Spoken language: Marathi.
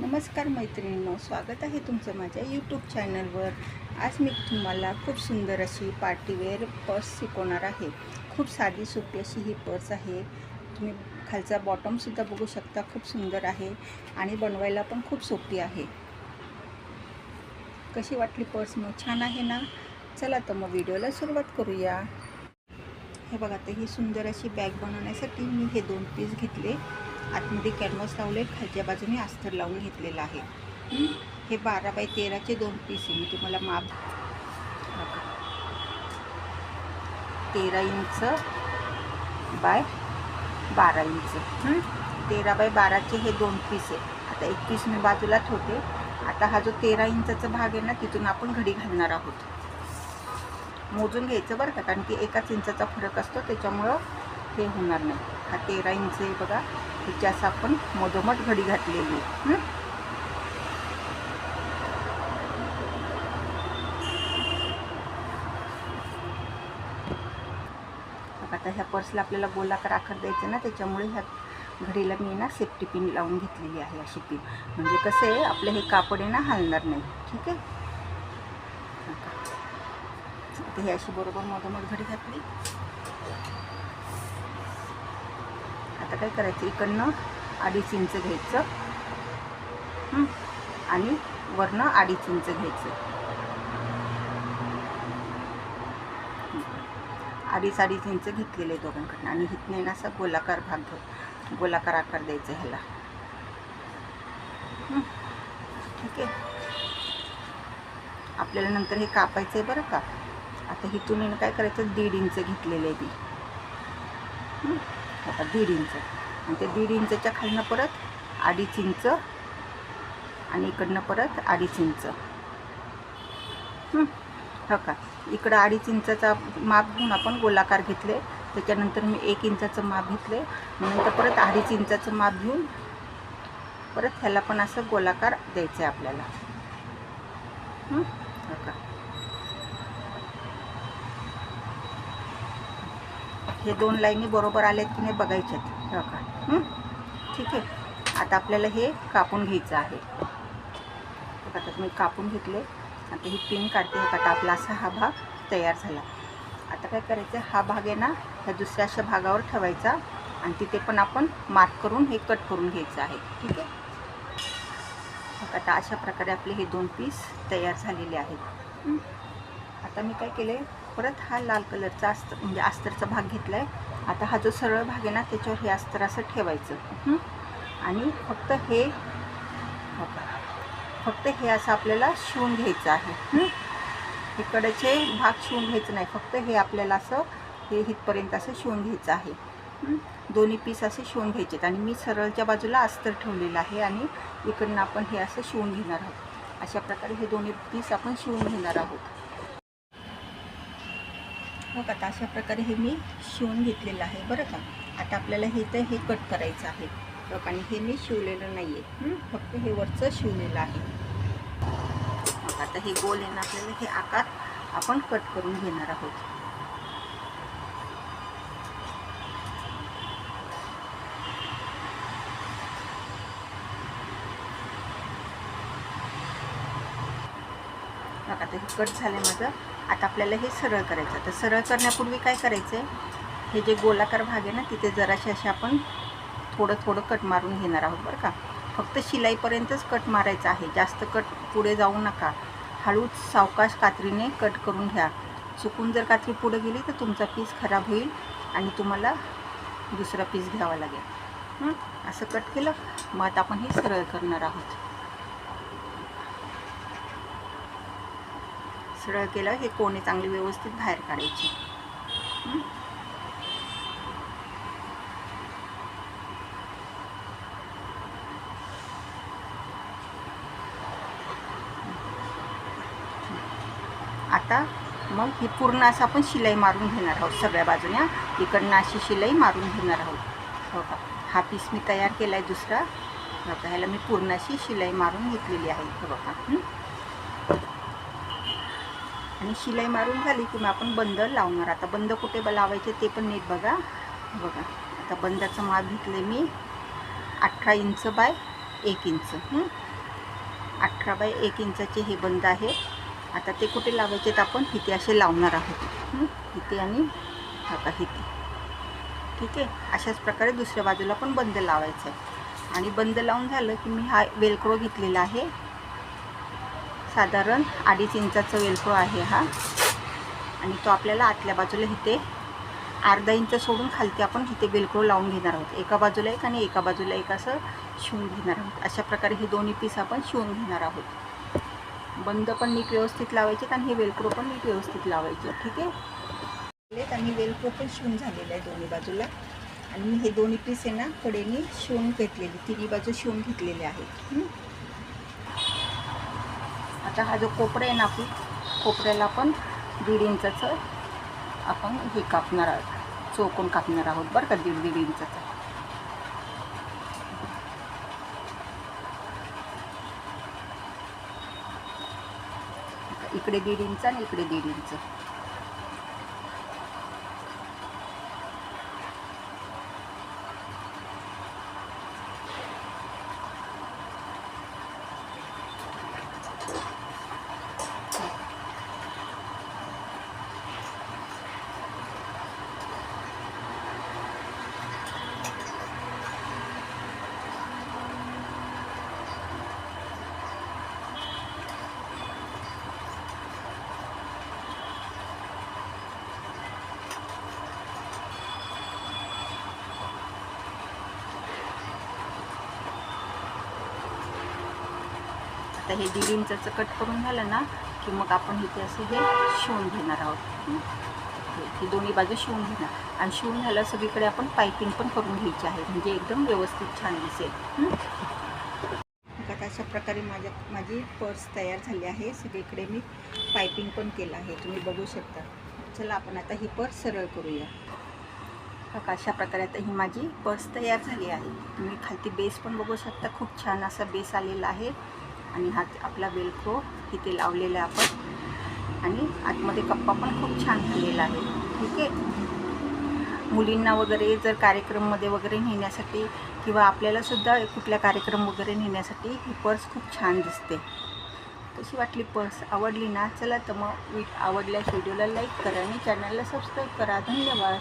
नमस्कार मैत्रिणींनो स्वागत आहे तुमचं माझ्या यूट्यूब चॅनलवर आज मी तुम्हाला खूप सुंदर अशी पार्टीवेअर पर्स शिकवणार आहे. खूप साधी सोपी अशी ही पर्स आहे. तुम्ही खालचा बॉटमसुद्धा बघू शकता खूप सुंदर आहे आणि बनवायला पण खूप सोपी आहे. कशी वाटली पर्स मग छान आहे ना? चला तर मग व्हिडिओला सुरुवात करूया. हे बघा तर ही सुंदर अशी बॅग बनवण्यासाठी मी हे दोन पीस घेतले. आतमध्ये कॅनव्हास लावले खालच्या बाजूने अस्तर लावून घेतलेलं आहे हं? बारा बाय तेराचे दोन पीस आहे मी तुम्हाला माप. तेरा इंच बाय बारा इंच? तेरा बाय बाराचे हे दोन पीस आहे आता एक पीस मी बाजूला ठेवते आता हा जो तेरा इंचाचा भाग आहे ना तिथून आपण घडी घालणार आहोत मोजून घ्यायचं बरं का कारण की एकाच इंचाचा फरक असतो त्याच्यामुळं हे होणार नाही. हा तेरा इंच आहे बघा तिच्या असं आपण मधोमध घडी घातलेली आहे. आता ह्या पर्सला आपल्याला गोलाकार आकार द्यायचा ना त्याच्यामुळे ह्या घडीला मी ना सेफ्टी पिन लावून घेतलेली आहे अशी पिन म्हणजे कसं आहे आपलं हे कापड आहे ना हलणार नाही. ठीक आहे? बघा. आता अशी बरोबर मधोमध घडी घातली. आता काय करायचं? इकडनं अडीच इंच घ्यायचं. आणि वरनं अडीच इंच घ्यायचं. अडीच अडीच इंच घेतलेलं आहे दोघांकडनं. आणि हिथने ना असा गोलाकार भाग घेऊ गोलाकार आकार द्यायचा ह्याला. ठीक आहे? आपल्याला नंतर हे कापायचं आहे बरं का? आता हिथून काय करायचं? दीड इंच घेतलेलं आहे ती आता दीड इंच. आणि ते दीड इंचच्या खालनं परत अडीच इंच आणि इकडनं परत अडीच इंच. हो. का? इकडं अडीच इंचाचा माप घेऊन आपण गोलाकार घेतले. त्याच्यानंतर मी एक इंचाचं माप घेतले. नंतर परत अडीच इंचाचं माप घेऊन परत ह्याला पण असं गोलाकार द्यायचं आहे आपल्याला हो का? हे दोन लाईनी बरोबर आल्यात की नाही बघायच्यात हो ठीक आहे. आता आपल्याला हे कापून घ्यायचं आहे. बघा, आता मी कापून घेतले. आता ही पिन काढते. आता आपला असा हा भाग तयार झाला. आता काय करायचं? हा भाग आहे ना ह्या दुसऱ्या अशा भागावर ठेवायचा आणि तिथे पण आपण मार्क करून हे कट करून घ्यायचं आहे. ठीक आहे? मग आता अशा प्रकारे आपले हे दोन पीस तयार झालेले आहेत. आता मी काय केले परत हा लाल कलरचा अस्तर म्हणजे अस्तरचा भाग घेतला आहे आता हा जो सरळ भाग आहे ना त्याच्यावर हे अस्तर असं ठेवायचं. आणि फक्त हे फक्त हे असं आपल्याला शिवून घ्यायचं आहे. इकडचे भाग शिवून घ्यायचं नाही. फक्त हे आपल्याला असं हे इथपर्यंत असं शिवून घ्यायचं आहे. दोन्ही पीस असे शिवून घ्यायचे आणि मी सरळच्या बाजूला अस्तर ठेवलेलं आहे आणि इकडनं आपण हे असं शिवून घेणार आहोत. अशा प्रकारे हे दोन्ही पीस आपण शिवून घेणार आहोत. मग आता अशा प्रकारे हे मी शिवून घेतलेलं आहे बरं का? आता आपल्याला हे तर हे कट करायचं आहे. बघ आणि हे मी शिवलेलं नाही आहे फक्त हे वरचं शिवलेलं आहे. मग आता हे गोल आहे ना आपल्याला हे आकार आपण कट करून घेणार आहोत. बघा आता हे कट झालं माझं. आता आपल्याला हे सरळ करायचं. तर सरळ करण्यापूर्वी काय करायचं आहे हे जे गोलाकार भाग आहे ना तिथे जराशे असे आपण थोडं थोडं कट मारून घेणार आहोत बरं का. फक्त शिलाईपर्यंतच कट मारायचं आहे. जास्त कट पुढे जाऊ नका. हळूच सावकाश कात्रीने कट करून घ्या. चुकून जर कात्री पुढे गेली तर तुमचा पीस खराब होईल आणि तुम्हाला दुसरा पीस घ्यावा लागेल. असं कट केलं मग आता आपण हे सरळ करणार आहोत. सरळ केलं हे कोणे चांगली व्यवस्थित बाहेर काढायची? आता मग ही पूर्ण असं आपण शिलाई मारून घेणार आहोत सगळ्या बाजूने इकडनं अशी शिलाई मारून घेणार आहोत. हो का? हा पीस मी तयार केला आहे दुसरा ह्याला मी पूर्ण अशी शिलाई मारून घेतलेली आहे. हो बघा. हं? आणि शिलाई मारून झाली की मग आपण बंद लावणार. आता बंद कुठे ब- लावायचे ते पण नीट बघा. बघा आता बंदाचं माप घेतलं मी. अठरा इंच बाय एक इंच. अठरा बाय एक इंचाचे हे बंद आहे. आता ते कुठे लावायचे आहेत आपण इथे असे लावणार आहोत. हं? इथे आणि आता इथे. ठीक आहे? अशाच प्रकारे दुसऱ्या बाजूला पण बंद लावायचं आहे. आणि बंद लावून झालं की मी हा वेलक्रो घेतलेला आहे. साधारण अडीच इंचाचा वेलक्रो आहे हा. आणि तो आपल्याला आतल्या बाजूला इथे अर्धा इंच सोडून खालती आपण इथे वेलक्रो लावून घेणार आहोत. एका बाजूला एक आणि एका बाजूला एक असं शिवून घेणार आहोत. अशा प्रकारे हे दोन्ही पीस आपण शिवून घेणार आहोत. बंद पण नीट व्यवस्थित लावायचे आणि हे वेलक्रो पण नीट व्यवस्थित लावायचे. ठीक आहे? आणि वेलक्रो पण शिवून झालेलं आहे दोन्ही बाजूला. आणि हे दोन्ही पीस आहे ना कडेने शिवून घेतलेली तिन्ही बाजू शिवून घेतलेले आहेत. आता हा जो कोपरा आहे ना आपली कोपऱ्याला पण दीड इंचाचं आपण हे कापणार आहोत. चोकून कापणार आहोत बरं का दीड दीड इंचाचं. इकडे दीड इंच आणि इकडे दीड इंच. आता हे दीड इंचाचं कट करून झालं ना की मग आपण इथे असं हे शिवून घेणार आहोत. ही? दोन्ही बाजू शिवून घेणार. आणि शिवून झालं सगळीकडे आपण पायपिंग पण करून घ्यायची आहे. म्हणजे एकदम व्यवस्थित छान दिसेल. आता अशा प्रकारे माझ्या माझी पर्स तयार झाली आहे. सगळीकडे मी पायपिंग पण केलं आहे. तुम्ही बघू शकता. चला आपण आता ही पर्स सरळ करूया. बघा अशा प्रकारे आता ही माझी पर्स तयार झाली आहे. तुम्ही खालती बेस पण बघू शकता. खूप छान असा बेस आलेला आहे. आणि हा आपला वेलक्रो इथे लावलेला आहे आपण. आणि आतमध्ये कप्पा पण खूप छान झालेला आहे. ठीक आहे? मुलींना वगैरे जर कार्यक्रममध्ये वगैरे नेण्यासाठी किंवा आपल्यालासुद्धा कुठल्या कार्यक्रम वगैरे नेण्यासाठी ही पर्स खूप छान दिसते. कशी वाटली पर्स? आवडली ना? चला तर मग आवडल्यास व्हिडिओला लाईक करा आणि चॅनलला सबस्क्राईब करा. धन्यवाद.